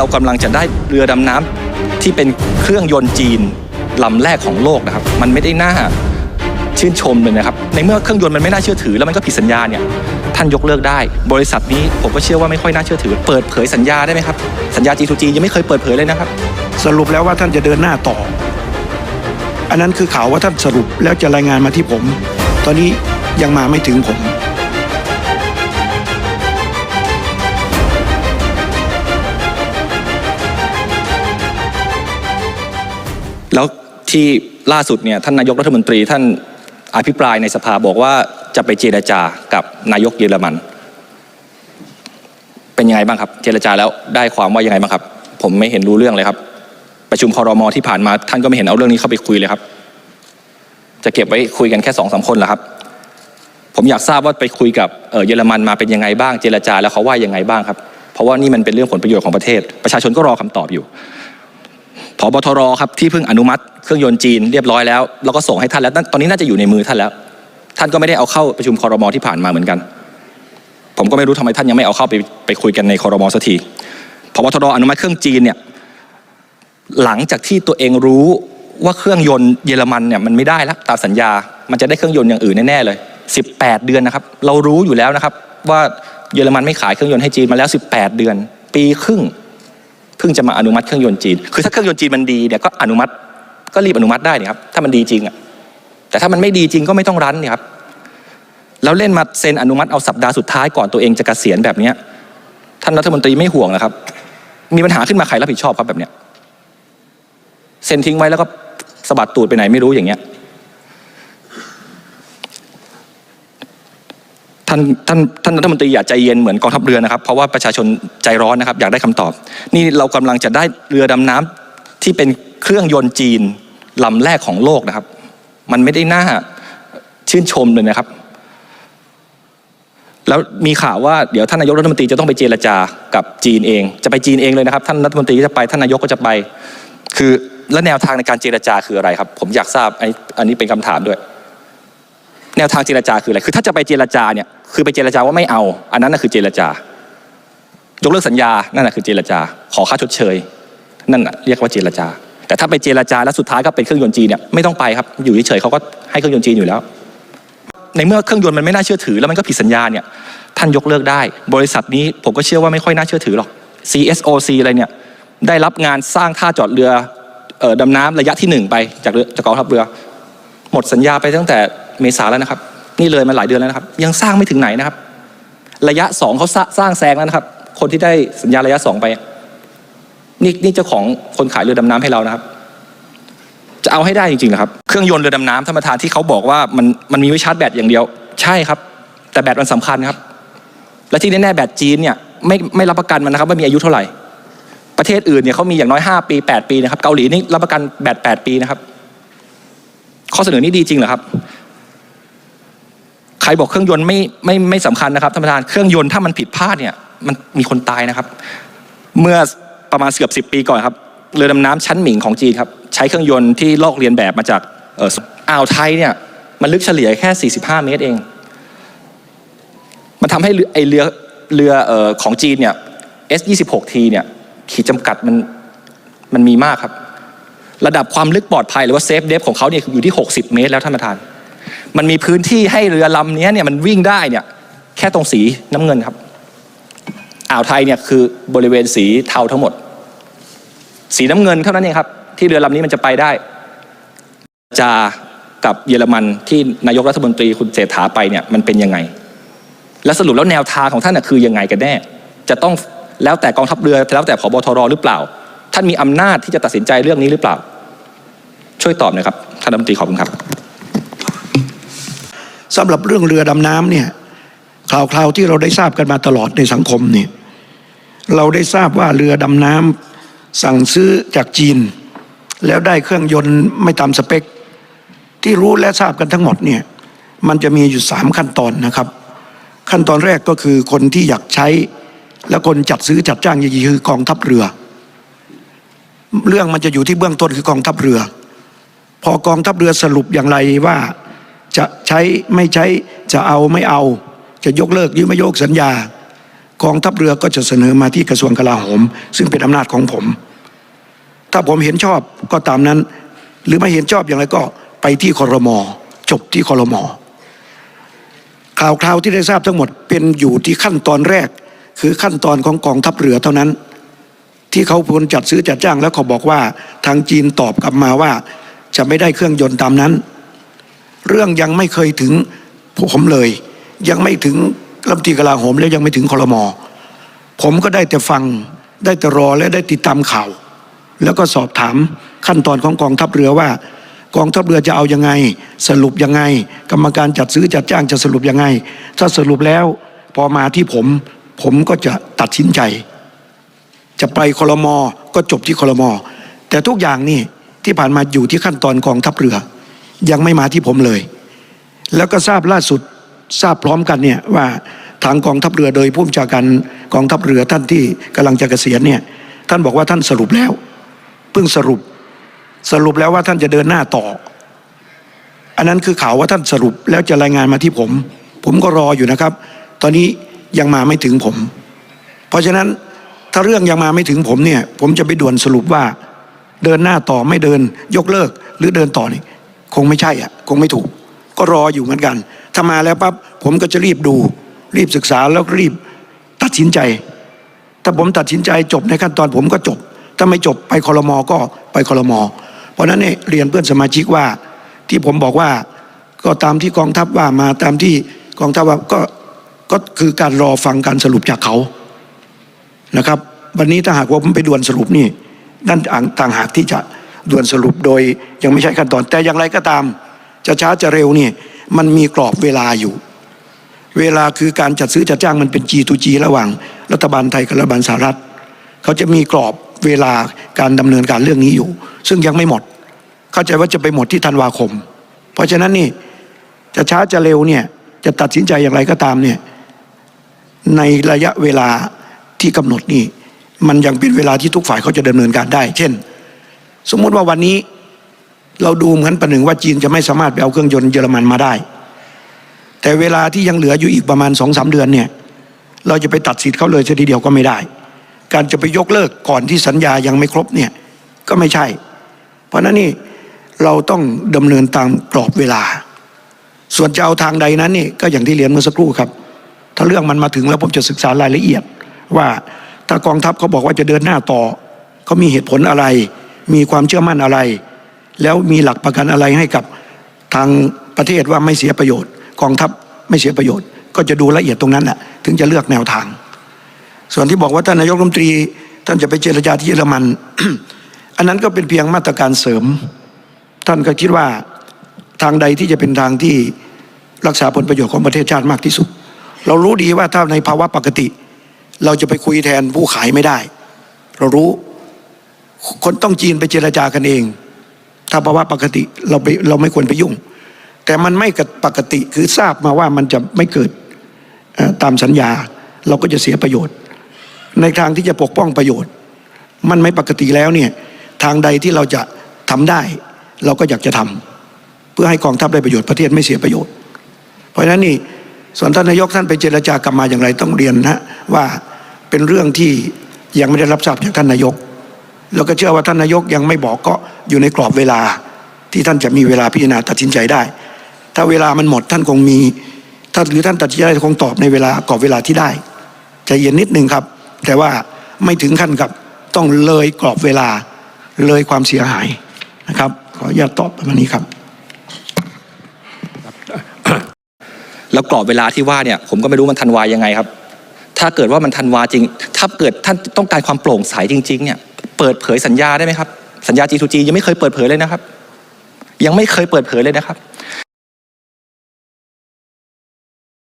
เรากำลังจะได้เรือดำน้ำที่เป็นเครื่องยนต์จีนลำแรกของโลกนะครับ มันไม่ได้น่าชื่นชมเลยนะครับ ในเมื่อเครื่องยนต์มันไม่น่าเชื่อถือแล้วมันก็ผิดสัญญาเนี่ยท่านยกเลิกได้ บริษัทนี้ผมก็เชื่อว่าไม่ค่อยน่าเชื่อถือ เปิดเผยสัญญาได้ไหมครับ สัญญา G2G ยังไม่เคยเปิดเผยเลยนะครับ สรุปแล้วว่าท่านจะเดินหน้าต่อ อันนั้นคือข่าวว่าท่านสรุปแล้วจะรายงานมาที่ผม ตอนนี้ยังมาไม่ถึงผม ที่ล่าสุดเนี่ยท่านนายกรัฐมนตรีท่านอภิปรายในสภาบอกว่าจะไปเจรจากับนายกเยอรมัน เป็นยังไงบ้างครับ เจรจาแล้วได้ความว่ายังไงบ้างครับ ผมไม่เห็นรู้เรื่องเลยครับ ประชุมคอรมอที่ผ่านมาท่านก็ไม่เห็นเอาเรื่องนี้เข้าไปคุยเลยครับ จะเก็บไว้คุยกันแค่สองสามคนเหรอครับ ผมอยากทราบว่าไปคุยกับเอ่อเยอรมันมาเป็นยังไงบ้าง เจรจาแล้วเขาว่ายังไงบ้างครับ เพราะว่านี่มันเป็นเรื่องผลประโยชน์ของประเทศ ประชาชนก็รอคำตอบอยู่ พบทรครับที่เพิ่งอนุมัติเครื่องยนต์จีนเรียบร้อยแล้วแล้วก็ส่งให้ท่านแล้วตอนนี้น่าจะอยู่ในมือท่านแล้ว ท่านก็ไม่ได้เอาเข้าประชุมคอรมอที่ผ่านมาเหมือนกัน ผมก็ไม่รู้ทำไมท่านยังไม่เอาเข้าไปไปคุยกันในคอรมอสักทีพบทรอนุมัติเครื่องจีนเนี่ยหลังจากที่ตัวเองรู้ว่าเครื่องยนต์เยอรมันเนี่ยมันไม่ได้แล้วตามสัญญา มันจะได้เครื่องยนต์อย่างอื่นแน่ๆเลย 18 เดือนนะครับ เรารู้อยู่แล้วนะครับว่าเยอรมันไม่ขายเครื่องยนต์ให้จีนมาแล้ว 18 เดือน ปีครึ่ง เพิ่งจะมาอนุมัติเครื่องยนต์จีน คือถ้าเครื่องยนต์จีนมันดีเนี่ยก็อนุมัติก็รีบอนุมัติได้นี่ครับถ้ามันดีจริงอะแต่ถ้ามันไม่ดีจริงก็ไม่ต้องรั้นเนี่ยครับแล้วเล่นมาเซ็นอนุมัติเอาสัปดาห์สุดท้ายก่อนตัวเองจะเกษียณแบบเนี้ยท่านรัฐมนตรีไม่ห่วงนะครับ มีปัญหาขึ้นมาใครรับผิดชอบครับแบบเนี้ยเซ็นทิ้งไว้แล้วก็สะบัดตูดไปไหนไม่รู้อย่างเงี้ย ท่านท่านท่านรัฐมนตรีอย่าใจเย็นเหมือนกองทัพเรือนะครับ เพราะว่าประชาชนใจร้อนนะครับ อยากได้คำตอบ นี่เรากำลังจะได้เรือดำน้ำที่เป็นเครื่องยนต์จีนลำแรกของโลกนะครับ มันไม่ได้น่าชื่นชมเลยนะครับ แล้วมีข่าวว่าเดี๋ยวท่านนายกรัฐมนตรีจะต้องไปเจรจากับจีนเอง จะไปจีนเองเลยนะครับ ท่านรัฐมนตรีจะไปท่านนายกก็จะไป คือแล้วแนวทางในการเจรจาคืออะไรครับ ผมอยากทราบอันนี้อันนี้เป็นคำถามด้วย แนวทางเจรจาคืออะไร คือถ้าจะไปเจรจาเนี่ย คือไปเจรจาว่าไม่เอา อันนั้นน่ะคือเจรจา ยกเลิกสัญญา นั่นน่ะคือเจรจา ขอค่าชดเชย นั่นน่ะเรียกว่าเจรจา แต่ถ้าไปเจรจาแล้วสุดท้ายก็เป็นเครื่องยนต์จีนเนี่ยไม่ต้องไปครับ อยู่เฉยๆเขาก็ให้เครื่องยนต์จีนอยู่แล้ว ในเมื่อเครื่องยนต์มันไม่น่าเชื่อถือ แล้วมันก็ผิดสัญญาเนี่ย ท่านยกเลิกได้ บริษัทนี้ผมก็เชื่อว่าไม่ค่อยน่าเชื่อถือหรอก CSOC อะไรเนี่ย ได้รับงานสร้างท่าจอดเรือออดำน้ำระยะที่หนึ่งไปจากจากกองทัพเรือ หมดสัญญาไปตั้งแต่ เมษาแล้วนะครับ นี่เลยมาหลายเดือนแล้วนะครับ ยังสร้างไม่ถึงไหนนะครับ ระยะสองเขาสร้างแซงแล้วนะครับ คนที่ได้สัญญาระยะสองไป นี่นี่เจ้าของคนขายเรือดำน้ำให้เรานะครับ จะเอาให้ได้จริงๆนะครับ เครื่องยนต์เรือดำน้ำธรรมทานที่เขาบอกว่ามันมันมีไว้ชาร์จแบตอย่างเดียว ใช่ครับ แต่แบตมันสำคัญครับ และที่แน่ๆแบตจีนเนี่ยไม่ไม่รับประกันมันนะครับว่ามีอายุเท่าไหร่ ประเทศอื่นเนี่ยเขามีอย่างน้อย 5 ปี 8 ปีนะครับ เกาหลีนี่รับประกันแบต8ปีนะครับ ข้อเสนอนี้ดีจริงเหรอครับ รบอกเครื่องยนต์ไม่ไม่ไม่สำคัญนะครับท่านประธานเครื่องยนต์ถ้ามันผิดพลาดเนี่ยมันมีคนตายนะครับ เมื่อประมาณเกือบสิบปีก่อนครับเรือดำน้ำชั้นหมิงของจีนครับใช้เครื่องยนต์ที่ลอกเลียนแบบมาจากเอ่อ่าวไทยเนี่ยมันลึกเฉลี่ยแค่ 45 เมตรเอง มันทำให้เรือไอเรือเรือเอ่อของจีนเนี่ย S26T เนี่ยขีดจำกัดมันมันมีมากครับ ระดับความลึกปลอดภัยหรือว่าเซฟเดฟของเขาเนี่ยอยู่ที่ 60 เมตรแล้วท่านประธาน มันมีพื้นที่ให้เรือลำนี้เนี่ยมันวิ่งได้เนี่ยแค่ตรงสีน้ำเงินครับ อ่าวไทยเนี่ยคือบริเวณสีเทาทั้งหมด สีน้ำเงินเท่านั้นเองครับ ที่เรือลำนี้มันจะไปได้จากับเยอรมันที่นายกรัฐมนตรีคุณเศรษฐาไปเนี่ยมันเป็นยังไง และสรุปแล้วแนวทางของท่านน่ะคือยังไงกันแน่ จะต้องแล้วแต่กองทัพเรือแล้วแต่ผบทรหรือเปล่า ท่านมีอำนาจที่จะตัดสินใจเรื่องนี้หรือเปล่า ช่วยตอบหน่อยครับท่านรัฐมนตรีขอบคุณครับ สำหรับเรื่องเรือดำน้ำเนี่ยข่าวคราวที่เราได้ทราบกันมาตลอดในสังคมเนี่ยเราได้ทราบว่าเรือดำน้ำสั่งซื้อจากจีน แล้วได้เครื่องยนต์ไม่ตามสเปค ที่รู้และทราบกันทั้งหมดเนี่ยมันจะมีอยู่สามขั้นตอนนะครับ ขั้นตอนแรกก็คือคนที่อยากใช้ และคนจัดซื้อจัดจ้างจริงๆคือกองทัพเรือ เรื่องมันจะอยู่ที่เบื้องต้นคือกองทัพเรือ พอกองทัพเรือสรุปอย่างไรว่า จะใช้ไม่ใช้จะเอาไม่เอา จะยกเลิกหรือไม่ยกสัญญากองทัพเรือก็จะเสนอมาที่กระทรวงกลาโหม ซึ่งเป็นอำนาจของผม ถ้าผมเห็นชอบก็ตามนั้น หรือไม่เห็นชอบอย่างไรก็ไปที่คอรมอจบที่คอรมอข่าวคราวที่ได้ทราบทั้งหมดเป็นอยู่ที่ขั้นตอนแรก คือขั้นตอนของกองทัพเรือเท่านั้น ที่เขาพลจัดซื้อจัดจ้างแล้วเขาบอกว่าทางจีนตอบกลับมาว่าจะไม่ได้เครื่องยนต์ตามนั้น เรื่องยังไม่เคยถึงผมเลย ยังไม่ถึงรัฐมนตรีกลาโหมและยังไม่ถึงคอรมอผมก็ได้แต่ฟังได้แต่รอและได้ติดตามข่าว แล้วก็สอบถามขั้นตอนของกองทัพเรือว่า กองทัพเรือจะเอายังไง สรุปยังไง กรรมการจัดซื้อจัดจ้างจะสรุปยังไง ถ้าสรุปแล้วพอมาที่ผม ผมก็จะตัดสินใจ จะไปคอรมอก็จบที่คอรมอแต่ทุกอย่างนี่ที่ผ่านมาอยู่ที่ขั้นตอนกองทัพเรือ ยังไม่มาที่ผมเลย แล้วก็ทราบล่าสุดทราบพร้อมกันเนี่ยว่าทางกองทัพเรือโดยผู้บัญชาการกองทัพเรือท่านที่กำลังจะเกษียณเนี่ยท่านบอกว่าท่านสรุปแล้ว เพิ่งสรุปสรุปแล้วว่าท่านจะเดินหน้าต่อ อันนั้นคือข่าวว่าท่านสรุปแล้วจะรายงานมาที่ผม ผมก็รออยู่นะครับ ตอนนี้ยังมาไม่ถึงผม เพราะฉะนั้นถ้าเรื่องยังมาไม่ถึงผมเนี่ย ผมจะไปด่วนสรุปว่า เดินหน้าต่อไม่เดินยกเลิกหรือเดินต่อนี่ คงไม่ใช่อะคงไม่ถูก ก็รออยู่เหมือนกัน ถ้ามาแล้วปั๊บผมก็จะรีบดู รีบศึกษาแล้วรีบตัดสินใจ ถ้าผมตัดสินใจจบในขั้นตอนผมก็จบ ถ้าไม่จบไปคอรมอก็ไปคอรมอเพราะนั้นเนี่ยเรียนเพื่อนสมาชิกว่า ที่ผมบอกว่าก็ตามที่กองทัพว่ามาตามที่กองทัพว่าก็ก็คือการรอฟังการสรุปจากเขานะครับ วันนี้ถ้าหากว่าผมไปด่วนสรุปนี่นั่นต่างหากที่จะ ด่วนสรุปโดยยังไม่ใช่ขั้นตอน แต่อย่างไรก็ตาม จะช้าจะเร็วนี่มันมีกรอบเวลาอยู่ เวลาคือการจัดซื้อจัดจ้างมันเป็น G to G ระหว่าง รัฐบาลไทยกับรัฐบาลสหรัฐเขาจะมีกรอบเวลาการดำเนินการเรื่องนี้อยู่ ซึ่งยังไม่หมด เข้าใจว่าจะไปหมดที่ธันวาคม เพราะฉะนั้นนี่จะช้าจะเร็วเนี่ยจะตัดสินใจอย่างไรก็ตามเนี่ยในระยะเวลาที่กำหนดนี่มันยังเป็นเวลาที่ทุกฝ่ายเขาจะดำเนินการได้ เช่น สมมุติว่าวันนี้ เราดูเหมือนประหนึ่งว่าจีนจะไม่สามารถไปเอาเครื่องยนต์เยอรมันมาได้ แต่เวลาที่ยังเหลืออยู่อีกประมาณสองสามเดือนเนี่ย เราจะไปตัดสิทธิ์เขาเลยทีเดียวก็ไม่ได้ การจะไปยกเลิกก่อนที่สัญญายังไม่ครบเนี่ยก็ไม่ใช่ เพราะนั้นนี่เราต้องดำเนินตามกรอบเวลา ส่วนจะเอาทางใดนั้นนี่ก็อย่างที่เรียนเมื่อสักครู่ครับ ถ้าเรื่องมันมาถึงแล้วผมจะศึกษารายละเอียด ว่าถ้ากองทัพเขาบอกว่าจะเดินหน้าต่อเขามีเหตุผลอะไร มีความเชื่อมั่นอะไร แล้วมีหลักประกันอะไรให้กับทางประเทศว่าไม่เสียประโยชน์ กองทัพไม่เสียประโยชน์ ก็จะดูละเอียดตรงนั้นแหละถึงจะเลือกแนวทาง ส่วนที่บอกว่าท่านนายกรัฐมนตรี ท่านจะไปเจรจาที่เยอรมัน อันนั้นก็เป็นเพียงมาตรการเสริม ท่านก็คิดว่าทางใดที่จะเป็นทางที่รักษาผลประโยชน์ของประเทศชาติมากที่สุด เรารู้ดีว่าถ้าในภาวะปกติ เราจะไปคุยแทนผู้ขายไม่ได้ เรารู้ คนต้องจีนไปเจรจากันเอง ถ้าภาวะปกติเราไปเราไม่ควรไปยุ่ง แต่มันไม่ปกติคือทราบมาว่ามันจะไม่เกิดตามสัญญา เราก็จะเสียประโยชน์ ในทางที่จะปกป้องประโยชน์ มันไม่ปกติแล้วเนี่ยทางใดที่เราจะทำได้ เราก็อยากจะทำเพื่อให้กองทัพได้ประโยชน์ประเทศไม่เสียประโยชน์ เพราะฉะนั้นนี่ส่วนท่านนายกท่านไปเจรจากลับมาอย่างไรต้องเรียนนะว่าเป็นเรื่องที่ยังไม่ได้รับทราบจากท่านนายก แล้วก็เชื่อว่าท่านนายกยังไม่บอกก็อยู่ในกรอบเวลาที่ท่านจะมีเวลาพิจารณาตัดสินใจได้ ถ้าเวลามันหมดท่านคงมีถ้าหรือท่านตัดสินใจคงตอบในเวลากรอบเวลาที่ได้ใจเย็นนิดนึงครับ แต่ว่าไม่ถึงขั้นกับต้องเลยกรอบเวลาเลยความเสียหายนะครับ ขออนุญาตตอบประมาณนี้ครับ แล้วกรอบเวลาที่ว่าเนี่ยผมก็ไม่รู้มันทันวายังไงครับ ถ้าเกิดว่ามันทันวาจริง ถ้าเกิดท่านต้องการความโปร่งใสจริง ๆ เนี่ย เปิดเผยสัญญาได้ไหมครับ สัญญา G2G ยังไม่เคยเปิดเผยเลยนะครับ ยังไม่เคยเปิดเผยเลยนะครับ